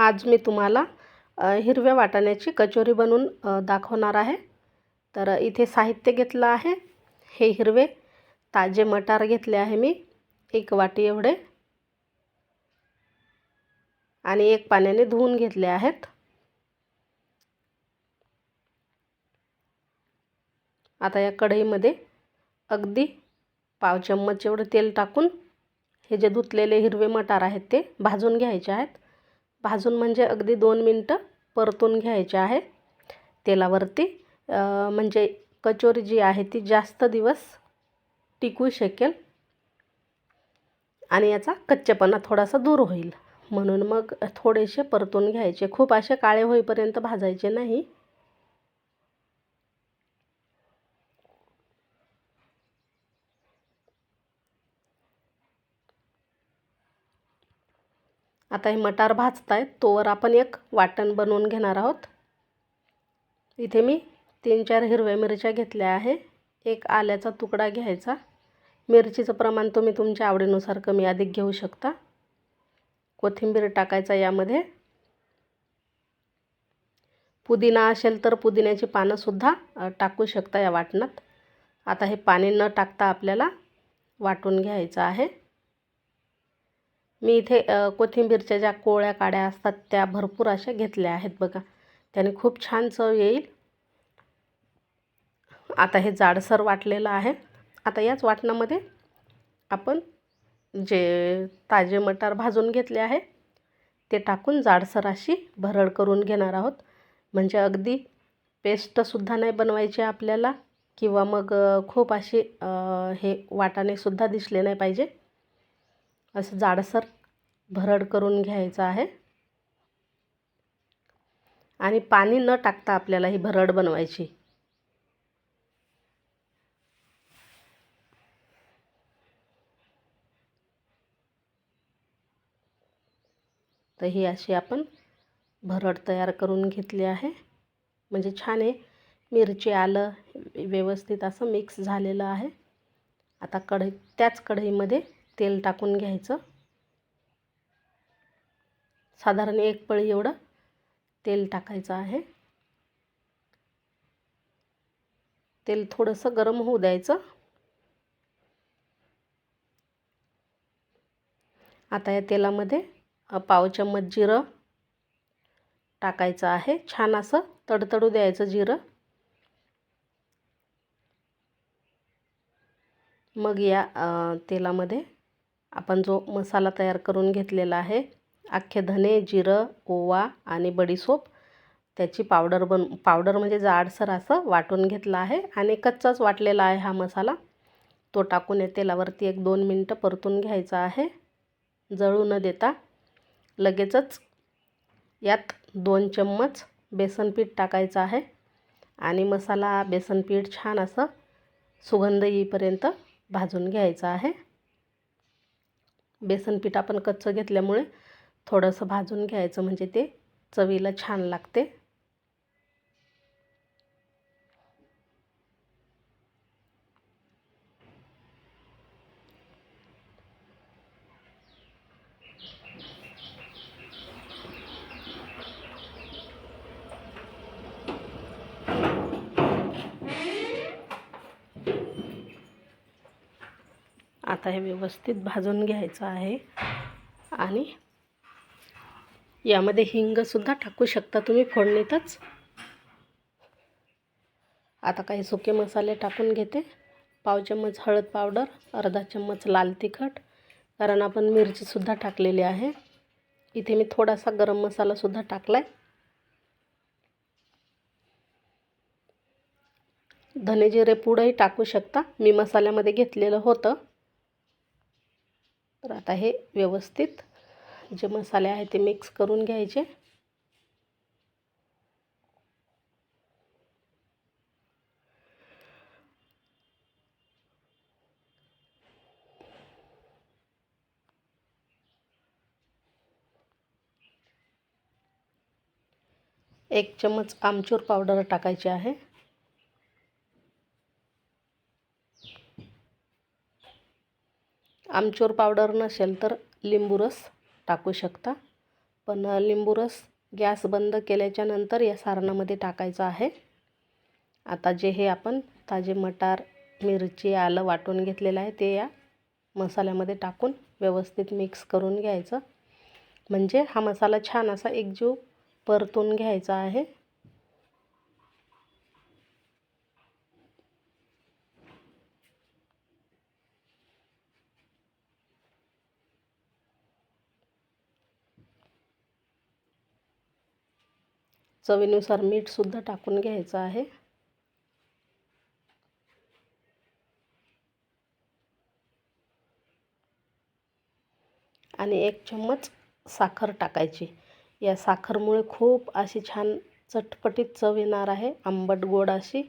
आज मी तुम्हाला हिरव्या वाटाण्याची कचोरी बनवून दाखवणार आहे. तर इथे साहित्य घेतलं आहे. हे हिरवे ताजे मटार घेतले आहे मी. एक वाटी एवढे. आणि एक पाण्याने धुवून घेतले आहेत. आता या कढईमध्ये अगदी पाव चम्मच एवढं तेल टाकून हे जे धुतलेले हिरवे मटार आहेत ते भाजून घ्यायचे आहेत. भाजून म्हणजे अगदी दोन मिनटं परतून घ्यायचे आहे. तेलावरती म्हणजे कचोरी जी आहे ती जास्त दिवस टिकू शकेल. आणि याचा कच्चेपणा थोडासा दूर होईल. म्हणून मग थोडेसे परतून घ्यायचे. खूप असे काळे होईपर्यंत भाजायचे नाही. आता हे मटार भाजत आहेत तोवर आपण एक वाटण बनवून घेणार आहोत. इथे मी तीन चार हिरव्या मिरच्या घेतल्या आहे. एक आल्याचा तुकडा घ्यायचा. मिरचीचं प्रमाण तुम्ही तुमच्या आवडीनुसार कमी अधिक घेऊ शकता. कोथिंबीर टाकायचा यामध्ये. पुदिना असेल तर पुदिन्याची पानंसुद्धा टाकू शकता या वाटणात. आता हे पाणी न टाकता आपल्याला वाटून घ्यायचं आहे. मी इथे कोथिंबीरच्या ज्या कोळ्या काड्या असतात त्या भरपूर अशा घेतल्या आहेत बघा. त्याने खूप छान चव येईल. आता हे जाडसर वाटलेलं आहे. आता याच वाटणामध्ये आपण जे ताजे मटार भाजून घेतले आहे ते टाकून जाडसर अशी भरड करून घेणार आहोत. म्हणजे अगदी पेस्टसुद्धा नाही बनवायची आपल्याला किंवा मग खूप अशी हे वाटाणेसुद्धा दिसले नाही पाहिजे. असं जाडसर भरड करून घ्यायचं आहे. आणि पाणी न टाकता आपल्याला ही भरड बनवायची. तर ही अशी आपण भरड तयार करून घेतली आहे. म्हणजे छान आहे. मिरची आलं व्यवस्थित असं मिक्स झालेलं आहे. आता कढई त्याच कढईमध्ये तेल टाकून घ्यायचं. साधारण एक पळी एवढं तेल टाकायचं आहे. तेल थोडंसं गरम होऊ द्यायचं. आता या तेलामध्ये पाव चम्मच जिरं टाकायचं आहे. छान असं तडतडू द्यायचं जिरं. मग या तेलामध्ये आपण जो मसाला तयार करून घेतलेला आहे अख्खे धने जिरं ओवा आणि बडीसोप त्याची पावडर बन पावडर म्हणजे जाडसर असं वाटून घेतलं आहे आणि कच्चाच वाटलेला आहे हा मसाला. तो टाकून या तेलावरती एक दोन मिनटं परतून घ्यायचा आहे. जळू न देता लगेचच यात दोन चम्मच बेसनपीठ टाकायचं आहे आणि मसाला बेसनपीठ छान असं सुगंध येईपर्यंत भाजून घ्यायचं आहे. बेसनपीठ आपण कच्चं घेतल्यामुळे थोडंसं भाजून घ्यायचं म्हणजे ते चवीला छान लागते. आता हे व्यवस्थित भाजून घ्यायचं आहे. आणि यामध्ये हिंगसुद्धा टाकू शकता तुम्ही फोडणीतच. आता काही सुके मसाले टाकून घेते. पाव चम्मच हळद पावडर अर्धा चम्मच लाल तिखट कारण आपण मिरचीसुद्धा टाकलेली आहे. इथे मी थोडासा गरम मसालासुद्धा टाकला आहे धने जिरे टाकू शकता. मी मसाल्यामध्ये घेतलेलं होतं. तर आता हे व्यवस्थित जे मसाले आहे ते मिक्स करून घ्यायचे. एक चम्मच आमचूर पावडर टाकायची आहे. आमचूर पावडर नसेल तर लिंबू रस टाकू शकता. पण लिंबू रस गॅस बंद केल्याच्यानंतर या सारणामध्ये टाकायचं आहे. आता जे हे आपण ताजे मटार मिरची आलं वाटून घेतलेलं आहे ते या मसाल्यामध्ये टाकून व्यवस्थित मिक्स करून घ्यायचं. म्हणजे हा मसाला छान असा एकजीव परतून घ्यायचा आहे. चवीनुसार मीठसुद्धा टाकून घ्यायचं आहे. आणि एक चम्मच साखर टाकायची. या साखरमुळे खूप अशी छान चटपटीत चव येणार आहे. आंबट गोड अशी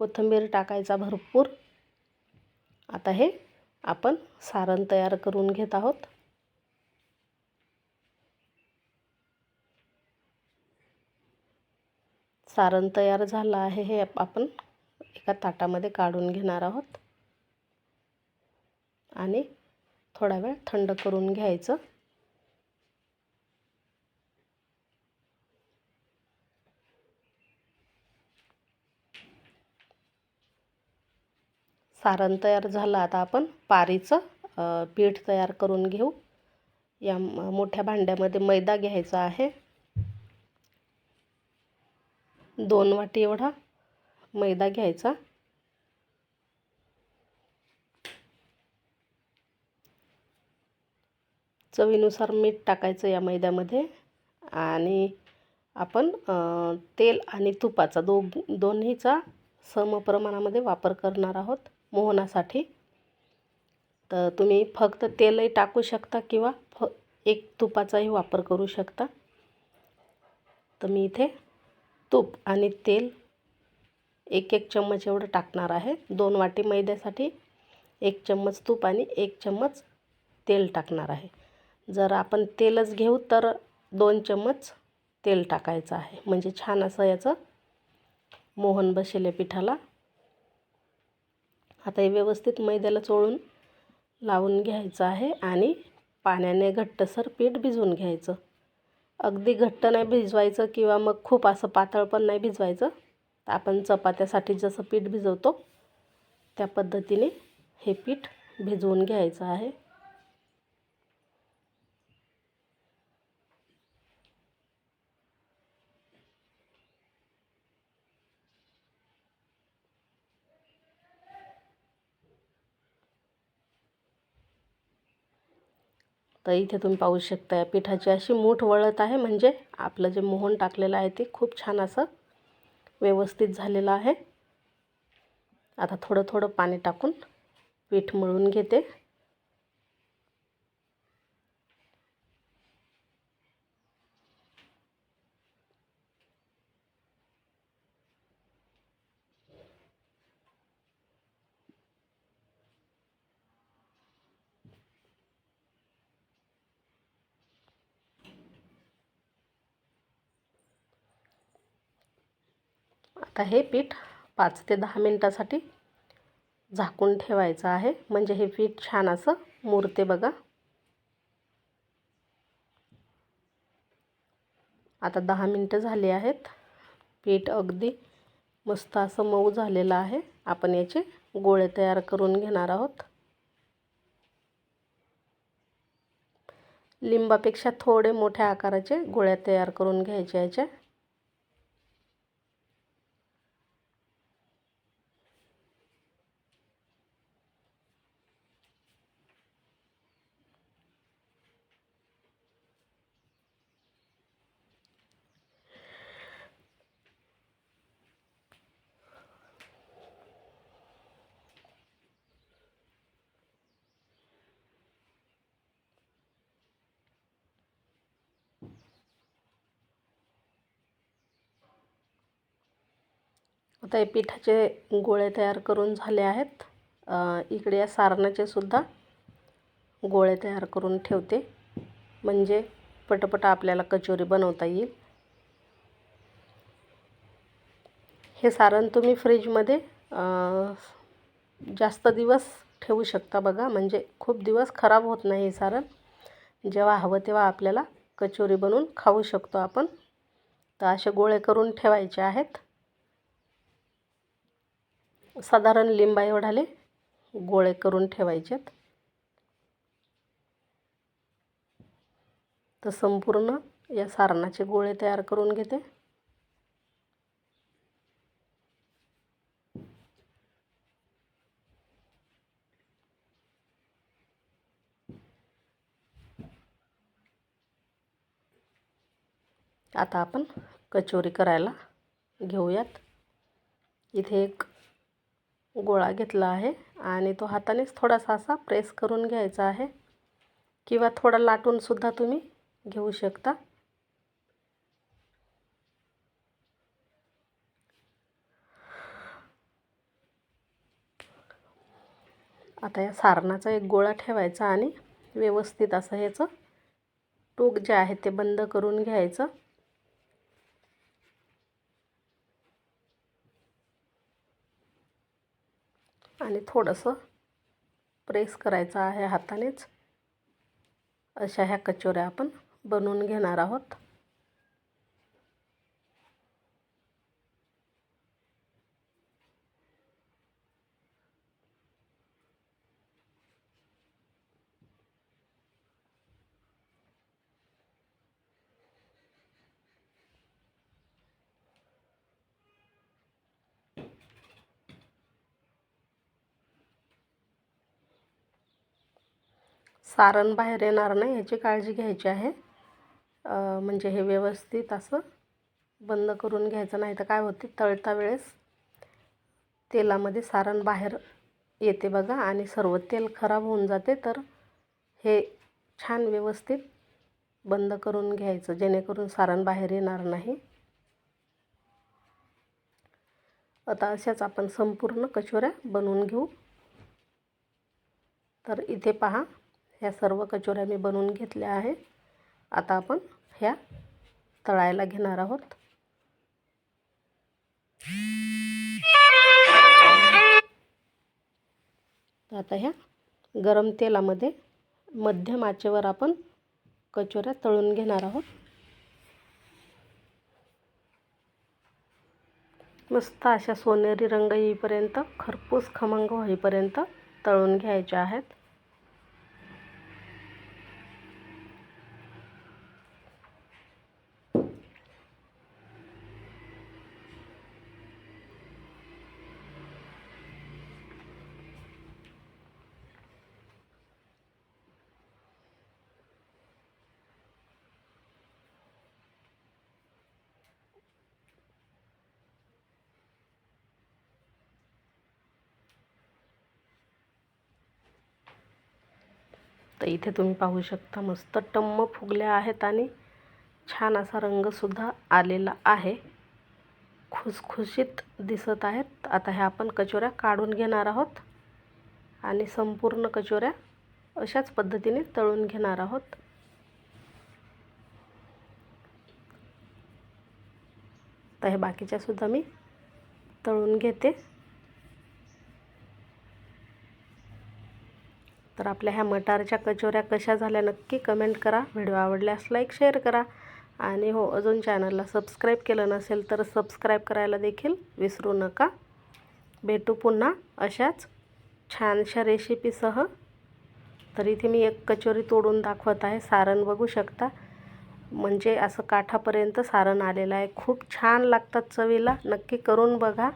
कोथिंबीर टाकायचा भरपूर. आता हे आपण सारण तयार करून घेत आहोत. सारण तयार झालं आहे हे आपण एका ताटामध्ये काढून घेणार आहोत. आणि थोडा वेळ थंड करून घ्यायचं. सारण तयार झालं. आता आपण पारीचं पीठ तयार करून घेऊ. या मोठ्या भांड्यामध्ये मैदा घ्यायचा आहे. दोन वाटी एवढा मैदा घ्यायचा. चवीनुसार मीठ टाकायचं या मैद्यामध्ये आणि आपण तेल आणि तुपाचा दो दोन्हीचा समप्रमाणामध्ये वापर करणार आहोत मोहनासाठी. तर तुम्ही फक्त तेलही टाकू शकता किंवा फ एक तुपाचाही वापर करू शकता. तर मी इथे तूप आणि तेल एक एक चम्मच एवढं टाकणार आहे. दोन वाटी मैद्यासाठी एक चम्मच तूप आणि एक चम्मच तेल टाकणार आहे. जर आपण तेलच घेऊ तर दोन चम्मच तेल टाकायचं आहे. म्हणजे छान असं याचं मोहन बसेले पिठाला. आता हे व्यवस्थित मैद्याला चोळून लावून घ्यायचं आहे आणि पाण्याने घट्टसर पीठ भिजवून घ्यायचं. अगदी घट्ट नाही भिजवायचं किंवा मग खूप असं पातळ पण नाही भिजवायचं. आपण चपात्यासाठी जसं पीठ भिजवतो त्या पद्धतीने हे पीठ भिजवून घ्यायचं आहे. तर इथे तुम्ही पाहू शकता या पिठाची अशी मूठ वळत आहे. म्हणजे आपलं जे मोहन टाकलेलं आहे ते खूप छान असं व्यवस्थित झालेलं आहे. आता थोडं थोडं पाणी टाकून पीठ मळून घेते. आता हे पीठ पाच ते दहा मिनटासाठी झाकून ठेवायचं आहे. म्हणजे हे पीठ छान असं मुरते बघा. आता दहा मिनटं झाली आहेत. पीठ अगदी मस्त असं मऊ झालेलं आहे. आपण याचे गोळे तयार करून घेणार आहोत. लिंबापेक्षा थोडे मोठ्या आकाराचे गोळ्या तयार करून घ्यायच्या याच्या आता हे पिठाचे गोळे तयार करून झाले आहेत. इकडे या सारणाचे सुद्धा गोळे तयार करून ठेवते. म्हणजे पटपट आपल्याला कचोरी बनवता येईल. हे सारण तुम्ही फ्रीजमध्ये जास्त दिवस ठेवू शकता बघा. म्हणजे खूप दिवस खराब होत नाही हे सारण. जेव्हा हवं तेव्हा आपल्याला कचोरी बनवून खाऊ शकतो आपण. तर असे गोळे करून ठेवायचे आहेत. साधारण लिंबा एवढाले गोळे करून ठेवायचेत. तर संपूर्ण या सारणाचे गोळे तयार करून घेते. आता आपण कचोरी करायला घेऊयात. इथे एक गोळा घेतला आहे आणि तो हातानेच थोडासा असा प्रेस करून घ्यायचा आहे. किंवा थोडा लाटूनसुद्धा तुम्ही घेऊ शकता. आता या सारणाचा एक गोळा ठेवायचा आणि व्यवस्थित असं ह्याचं टोक जे आहे ते बंद करून घ्यायचं आणि थोडंसं प्रेस करायचं आहे हातानेच. अशा ह्या कचोऱ्या आपण बनवून घेणार आहोत. सारण बाहेर येणार नाही ह्याची काळजी घ्यायची आहे. म्हणजे हे व्यवस्थित असं बंद करून घ्यायचं नाही तर काय होते तळता वेळेस तेलामध्ये सारण बाहेर येते बघा आणि सर्व तेल खराब होऊन जाते तर हे छान व्यवस्थित बंद करून घ्यायचं जेणेकरून सारण बाहेर येणार नाही. आता अशाच आपण संपूर्ण कचोऱ्या बनवून घेऊ. तर इथे पहा ह्या सर्व कचोऱ्या मी बनवून घेतल्या आहे आता आपण ह्या तळायला घेणार आहोत. आता ह्या गरम तेलामध्ये मध्यम आचेवर आपण कचोऱ्या तळून घेणार आहोत. मस्त अशा सोनेरी रंग येईपर्यंत खरपूस खमंग होईपर्यंत तळून घ्यायच्या आहेत. तर इथे तुम्ही पाहू शकता मस्त टम्म फुगल्या आहेत आणि छान असा रंगसुद्धा आलेला आहे. खुसखुशीत दिसत आहेत. आता ह्या आपण कचोऱ्या काढून घेणार आहोत आणि संपूर्ण कचोऱ्या अशाच पद्धतीने तळून घेणार आहोत. तर हे बाकीच्यासुद्धा मी तळून घेते. तर आपल्या ह्या मटारच्या कचोऱ्या कशा झाल्या नक्की कमेंट करा. व्हिडिओ आवडल्यास लाईक शेअर करा. आणि हो अजून चॅनलला सबस्क्राईब केलं नसेल तर सबस्क्राईब करायला देखील विसरू नका. भेटू पुन्हा अशाच छानशा रेसिपीसह तर इथे मी एक कचोरी तोडून दाखवत आहे. सारण बघू शकता. म्हणजे असं काठापर्यंत सारण आलेलं आहे. खूप छान लागतात चवीला. नक्की करून बघा.